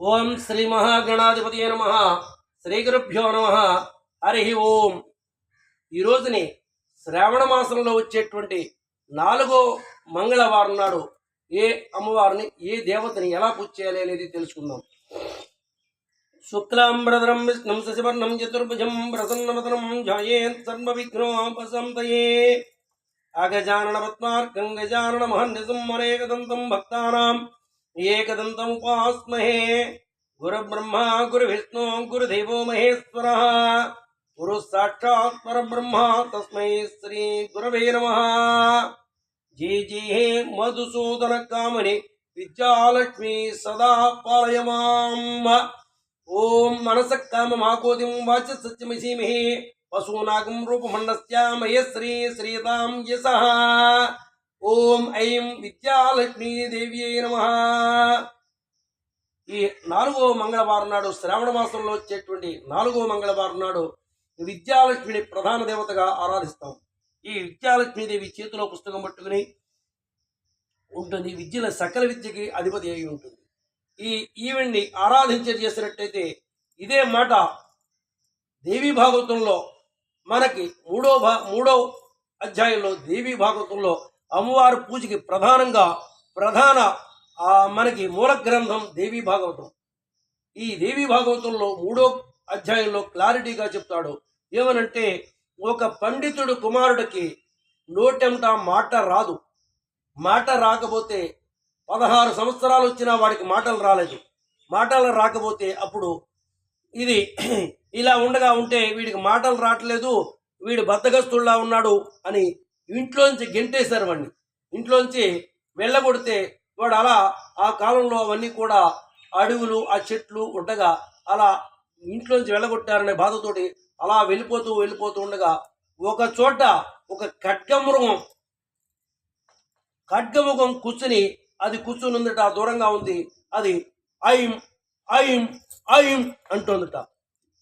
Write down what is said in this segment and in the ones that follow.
ఓం శ్రీ మహాగణాధిపతి నమ. శ్రీ గురుభ్యో నమ. హరి ఓం. ఈ రోజుని శ్రావణ మాసంలో వచ్చేటువంటి నాలుగో మంగళవారం నాడు ఏ అమ్మవారిని ఏ దేవతని ఎలా పూజ చేయాలి అనేది తెలుసుకుందాం. శుక్లాంబరధరం విష్ణుం శశివర్ణం చతుర్భుజం ప్రసన్నవదనం ధ్యాయేత్ సర్వ విఘ్నోపశాంతయే అగజానన పద్మార్కం గజానన మహన్యసం మరేకదంతం భక్తానాం ఏకదంతం ఉపాస్మహే గురుబ్రహ్మ గురువిష్ణు గురుదేవో మహేశ్వర. గురు సాక్షాత్ పరబ్రహ్మ తస్మై శ్రీ గురవే నమ. జీ జయ మధుసూదన కామని విద్యాలక్ష్మి సదా పాలయమాం. ఓం మనస కామ మాకోదిం వాచ సత్యమసీమహి పశూనాగం రూపమండస్యామయ శ్రీ శ్రీతాం యశ. ఓం ఐం విద్యాలక్ష్మీ దేవ్యై నమ. ఈ నాలుగో మంగళవారం నాడు శ్రావణ మాసంలో వచ్చేటువంటి నాలుగో మంగళవారం నాడు విద్యాలక్ష్మిని ప్రధాన దేవతగా ఆరాధిస్తాం. ఈ విద్యాలక్ష్మీదేవి చేతిలో పుస్తకం పట్టుకుని ఉంటుంది. విద్యల సకల విద్యకి అధిపతి అయి ఉంటుంది. ఈ ఈవెంట్ని ఆరాధించ చేసినట్టయితే ఇదే మాట దేవి భాగవతంలో మనకి మూడో భా మూడో అధ్యాయంలో దేవి భాగవతంలో అమ్మవారి పూజకి ప్రధానంగా ప్రధాన మనకి మూల గ్రంథం దేవి భాగవతం. ఈ దేవి భాగవతంలో మూడో అధ్యాయంలో క్లారిటీగా చెప్తాడు. ఏమనంటే ఒక పండితుడు కుమారుడికి నోటెంట మాట రాదు. మాట రాకపోతే పదహారు సంవత్సరాలు వచ్చినా వాడికి మాటలు రాలేదు. మాటలు రాకపోతే అప్పుడు ఇది ఇలా ఉండగా ఉంటే వీడికి మాటలు రావట్లేదు వీడు బద్దగస్తుల్లా ఉన్నాడు అని ఇంట్లోంచి గెంటేశారు వాడిని. ఇంట్లోంచి వెళ్ళగొడితే వాడు అలా ఆ కాలంలో అవన్నీ కూడా అడవులు ఆ చెట్లు ఉండగా అలా ఇంట్లోంచి వెళ్ళగొట్టారనే బాధతోటి అలా వెళ్ళిపోతూ వెళ్ళిపోతూ ఉండగా ఒక చోట ఒక ఖడ్గమృగం ఖడ్గముఖం కూర్చుని అది కూర్చుని ఉందట దూరంగా ఉంది. అది ఐం ఐం ఐం అంటుందట.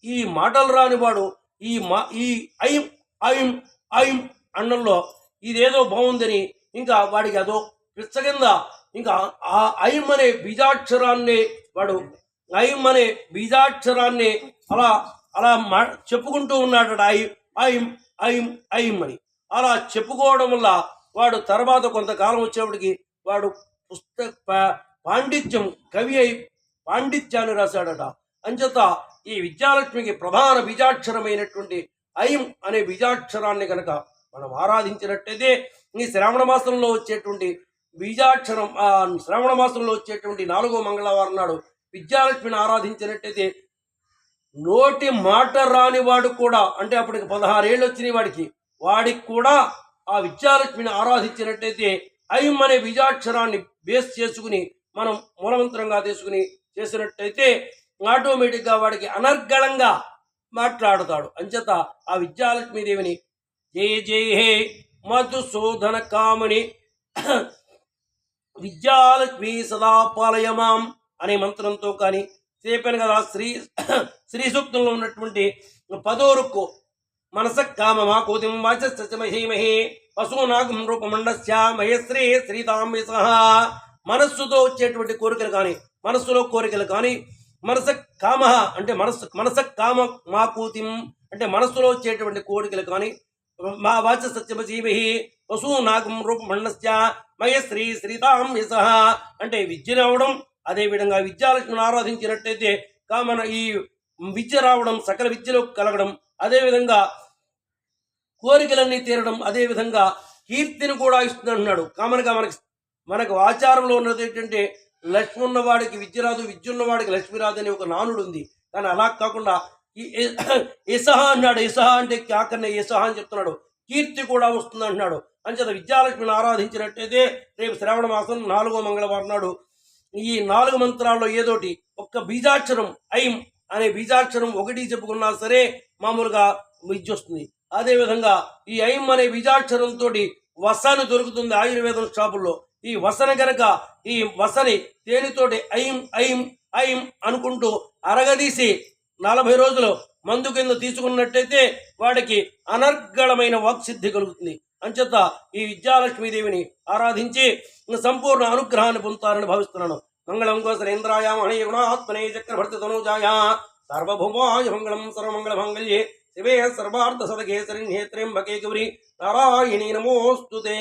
ఈ మాటలు రాని వాడు ఈ మా ఈ ఐం ఐం ఐం అన్నంలో ఇదేదో బాగుందని ఇంకా వాడికి అదో పిచ్చ కింద ఇంకా ఆ ఐం అనే బీజాక్షరాన్ని వాడు ఐం అనే బీజాక్షరాన్ని అలా అలా మా చెప్పుకుంటూ ఉన్నాడట ఐ ఐం ఐం ఐం అని. అలా చెప్పుకోవడం వల్ల వాడు తర్వాత కొంతకాలం వచ్చేప్పటికి వాడు పుస్తక పా- పాండిత్యం కవి అయి పాండిత్యాన్ని రాశాడట. అంచేత ఈ విద్యాలక్ష్మికి ప్రధాన బీజాక్షరమైనటువంటి ఐం అనే బీజాక్షరాన్ని కనుక మనం ఆరాధించినట్టయితే ఈ శ్రావణ మాసంలో వచ్చేటువంటి బీజాక్షరం ఆ శ్రావణ మాసంలో వచ్చేటువంటి నాలుగో మంగళవారం నాడు విద్యాలక్ష్మిని ఆరాధించినట్టయితే నోటి మాట రాని వాడు కూడా అంటే అప్పటికి పదహారేళ్ళు వచ్చినాయి వాడికి వాడికి కూడా ఆ విద్యాలక్ష్మిని ఆరాధించినట్టయితే ఐం అనే బీజాక్షరాన్ని బేస్ చేసుకుని మనం మూలమంత్రంగా తీసుకుని చేసినట్టయితే ఆటోమేటిక్గా వాడికి అనర్గళంగా మాట్లాడతాడు. అంచేత ఆ విద్యాలక్ష్మీదేవిని జయ జయ హే మధుసూదన కామని విద్యాలక్ష్మి సదా పాలయమాం అనే మంత్రంతో కానీ చెప్పాను కదా శ్రీ శ్రీ సూక్తంలో ఉన్నటువంటి పదోరుక్కు మనస కామమా కోతిం వాచ సచమహీమహి పశునాగం రూపమండస్య మహేశ్రీ శ్రీతాంబి సహా మనస్సుతో వచ్చేటువంటి కోరికలు కానీ మనస్సులో కోరికలు కానీ మనస కామ అంటే మనస్సు మనస కామ మా కూతిం అంటే మనస్సులో వచ్చేటువంటి కోరికలు కానీ మా వాచ సత్యమజీవి పశు నాగం రూపమండస్య మయశ్రీ శ్రీతాం యస అంటే విద్య రావడం అదే విధంగా విద్యాలక్ష్మిని ఆరాధించినట్టయితే కామన ఈ విద్య రావడం సకల విద్యలో కలగడం అదే విధంగా కోరికలన్నీ తీరడం అదేవిధంగా కీర్తిని కూడా ఇస్తుంది అంటున్నాడు. కామన్గా మనకి మనకు ఆచారంలో ఉన్నది ఏంటంటే లక్ష్మి ఉన్నవాడికి విద్య రాదు విద్య ఉన్నవాడికి లక్ష్మి రాదు అనే ఒక నానుడు ఉంది. కానీ అలా కాకుండా ఇసహా అన్నాడు ఇసహా అంటే కాకన్న ఇసహా అని చెప్తున్నాడు. కీర్తి కూడా వస్తుంది అంటున్నాడు. అంచేత విద్యాలక్ష్మిని ఆరాధించినట్టయితే రేపు శ్రావణ మాసం నాలుగో మంగళవారం నాడు ఈ నాలుగు మంత్రాల్లో ఏదోటి ఒక్క బీజాక్షరం ఐం అనే బీజాక్షరం ఒకటి చెప్పుకున్నా సరే మామూలుగా విద్య వస్తుంది. అదేవిధంగా ఈ ఐం అనే బీజాక్షరంతో వసాని దొరుకుతుంది ఆయుర్వేదం షాపుల్లో. ఈ వసన గనక ఈ వసని తేనెతోటి ఐం ఐం ఐం అనుకుంటూ అరగదీసి నలభై రోజులు మందు కింద తీసుకున్నట్టయితే వాడికి అనర్గళమైన వాక్సిద్ధి కలుగుతుంది. అంచేత ఈ విద్యాలక్ష్మీదేవిని ఆరాధించి సంపూర్ణ అనుగ్రహాన్ని పొందుతారని భావిస్తున్నాను. మంగళం కోసలేంద్రాయ మహనీయ గుణాత్మనే చక్రవర్తి తనూజాయ సర్వభూమాయ మంగళం సర్వమంగళ మంగళ్యే శివే సర్వార్థ సదకేసరి నేత్రేంబకే గౌరి నారాయణీ నమోస్తుతే